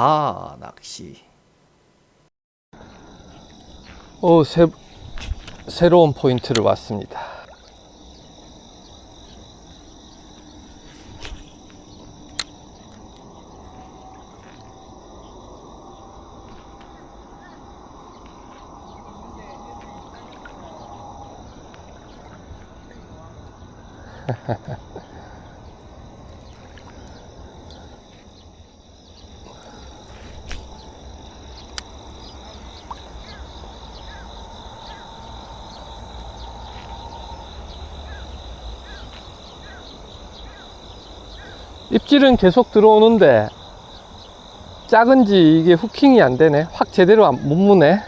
바 낚시. 오, 새, 새로운 포인트를 왔습니다. 입질은 계속 들어오는데 작은지 이게 후킹이 안 되네. 확 제대로 안- 못 무네.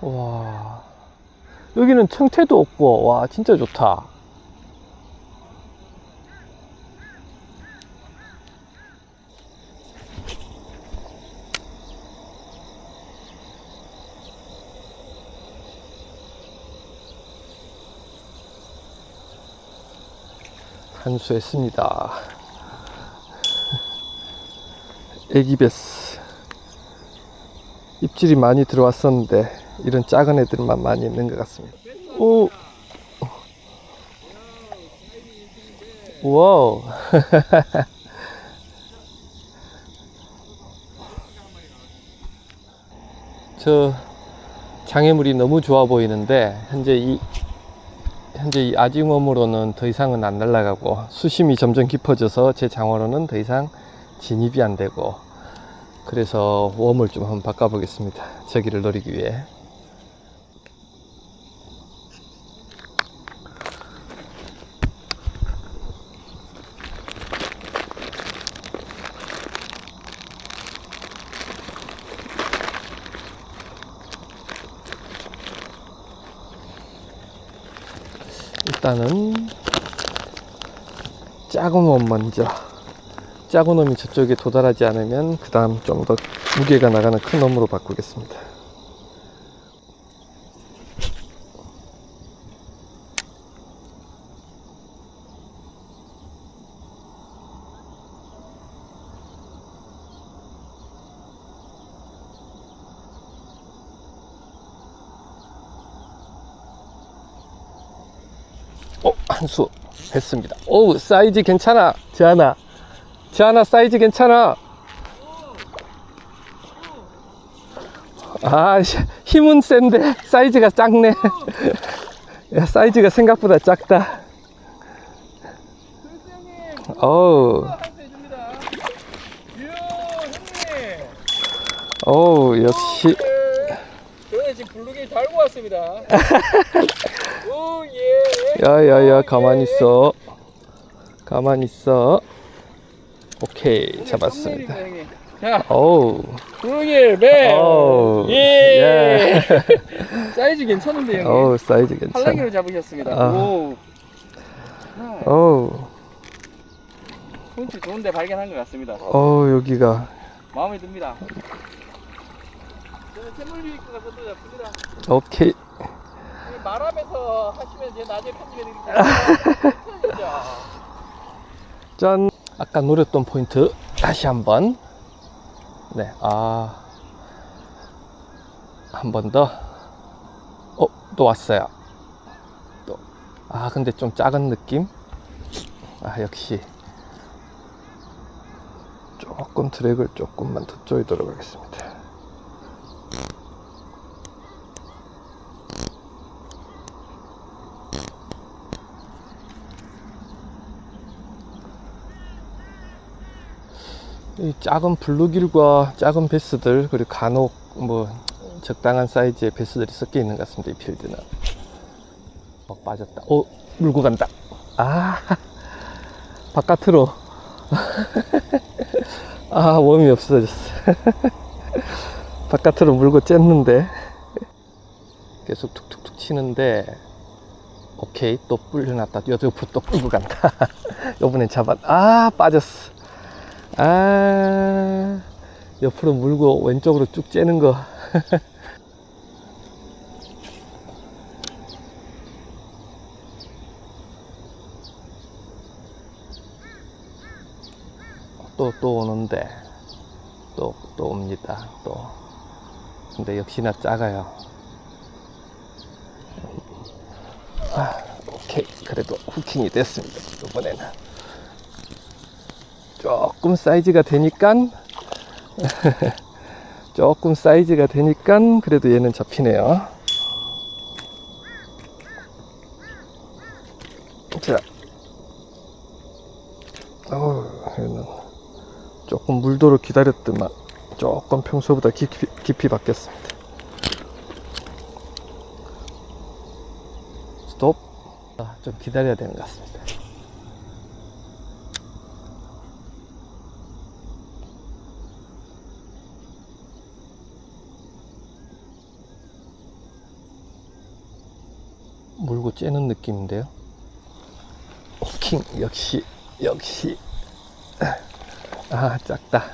와. 여기는 청태도 없고, 와, 진짜 좋다. 한수했습니다. 애기베스. 입질이 많이 들어왔었는데 이런 작은 애들만 많이 있는 것 같습니다. 오, 와우. 저 장애물이 너무 좋아 보이는데 현재 이 현재 이 아징어물로는 더 이상은 안 날아가고 수심이 점점 깊어져서 제 장어로는 더 이상 진입이 안 되고 그래서 웜을 좀 한번 바꿔보겠습니다. 저기를 노리기 위해. 일단은 작은 놈 먼저. 작은 놈이 저쪽에 도달하지 않으면 그 다음 좀 더 무게가 나가는 큰 놈으로 바꾸겠습니다 어, 한수 했습니다. 오, 사이즈 괜찮아. 지하나. 지하나 사이즈 괜찮아. 아, 씨, 힘은 센데 사이즈가 작네. 야, 사이즈가 생각보다 작다. 어우, 어우, 역시. 저는 지금 블루게임 달고 왔습니다. 오 예. 야야야 가만히 있어 가만히 있어 오케이 잡았습니다. 자, 어우 배. 어우 예. 사이즈 괜찮은데 형님. 어우 사이즈 괜찮아 팔랑이로 잡으셨습니다. 아. 오. 어우 손질 좋은데 발견한 것 같습니다. 어우 여기가 마음에 듭니다. 저는 샘물리 거 가서 또 잡습니다. 오케이 이 말하면서 하시면 제가 나중에 편집해 드릴게요. 짠 아까 노렸던 포인트 다시 한번. 네 아 한 번 더. 어 또 왔어요. 또. 아 근데 좀 작은 느낌? 아 역시. 조금 드랙을 조금만 더 조이도록 하겠습니다 이 작은 블루길과 작은 베스들 그리고 간혹 뭐 적당한 사이즈의 베스들이 섞여 있는 것 같습니다 이 필드는 어 빠졌다 오 물고 간다 아 바깥으로 아, 웜이 없어졌어. 바깥으로 물고 쬐는데. 계속 툭툭툭 치는데, 오케이, 또 불려놨다. 옆으로 또 끌고 간다. 요번엔 잡았, 아, 빠졌어. 아, 옆으로 물고 왼쪽으로 쭉 째는 거. 또, 또 오는데, 또, 또 옵니다. 또. 근데 역시나 작아요. 아, 오케이. 그래도 후킹이 됐습니다. 이번에는. 조금 사이즈가 되니까, 조금 사이즈가 되니까, 그래도 얘는 잡히네요. 자. 얘는. 조금 물도를 기다렸더만 조금 평소보다 깊이, 깊이 바뀌었습니다. 스톱. 아, 좀 기다려야 되는 것 같습니다. 물고 째는 느낌인데요. 호킹 역시 역시. 아 작다.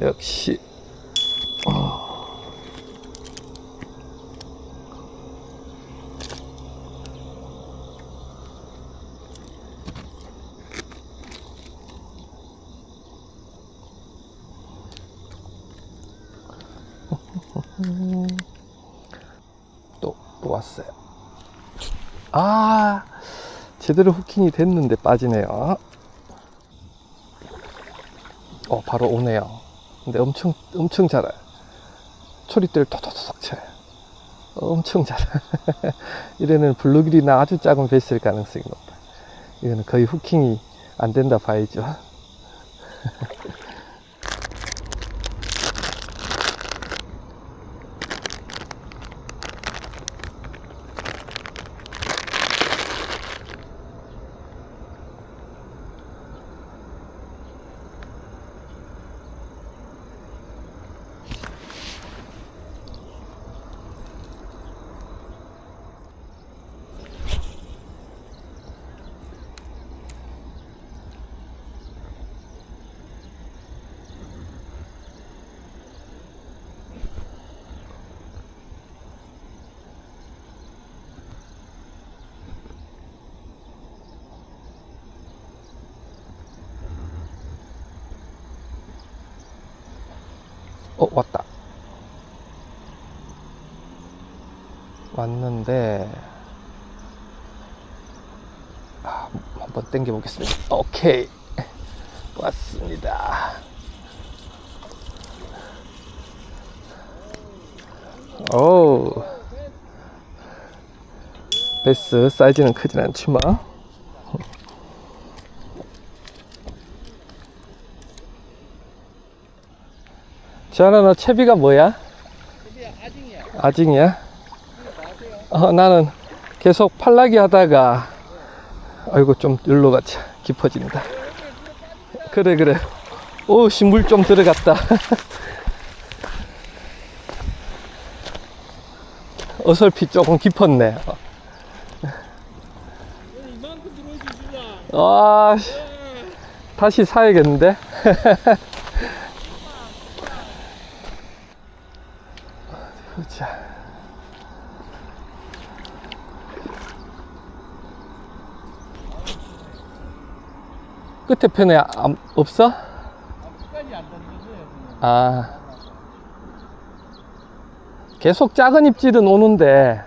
역시 또, 또 왔어요. 아 제대로 후킹이 됐는데 빠지네요. 어 바로 오네요. 근데 엄청 엄청 잘해요. 초리대를 토토토톡 쳐요. 엄청 잘해 이래는 블루길이나 아주 작은 베스일 가능성이 높아 이거는 거의 후킹이 안 된다 봐야죠 어 왔다. 왔는데 아, 한번 당겨 보겠습니다. 오케이. 왔습니다. 오. 베스 사이즈는 크진 않지만 지안아 너 채비가 뭐야? 근데 아직이야. 아직이야? 어, 나는 계속 팔라기 하다가 아이고 좀 일로 가자 깊어진다 그래 그래 오 신물 좀 들어갔다 어설피 조금 깊었네. 아 씨, 다시 사야겠는데 보자 끝에 편에 안- 없어? 아. 계속 작은 입질은 오는데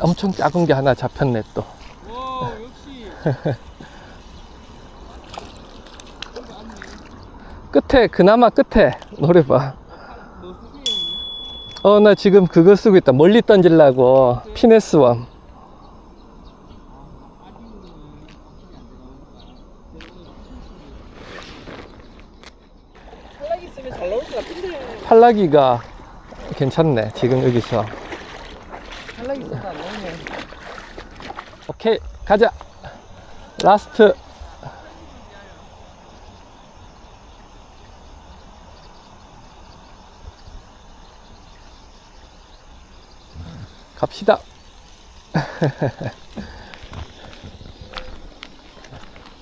엄청 작은 게 하나 잡혔네 또. 끝에 그나마 끝에 노래봐. 어 나 지금 그거 쓰고 있다. 멀리 던질라고 피네스웜. 팔라기가 괜찮네 지금 여기서. 오케이, 가자. 라스트. 갑시다.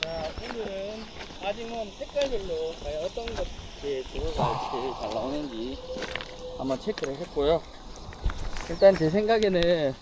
자, 오늘은 아징어 색깔별로 과연 어떤 것이 조로가 제일 잘 나오는지 한번 체크를 했고요. 일단 제 생각에는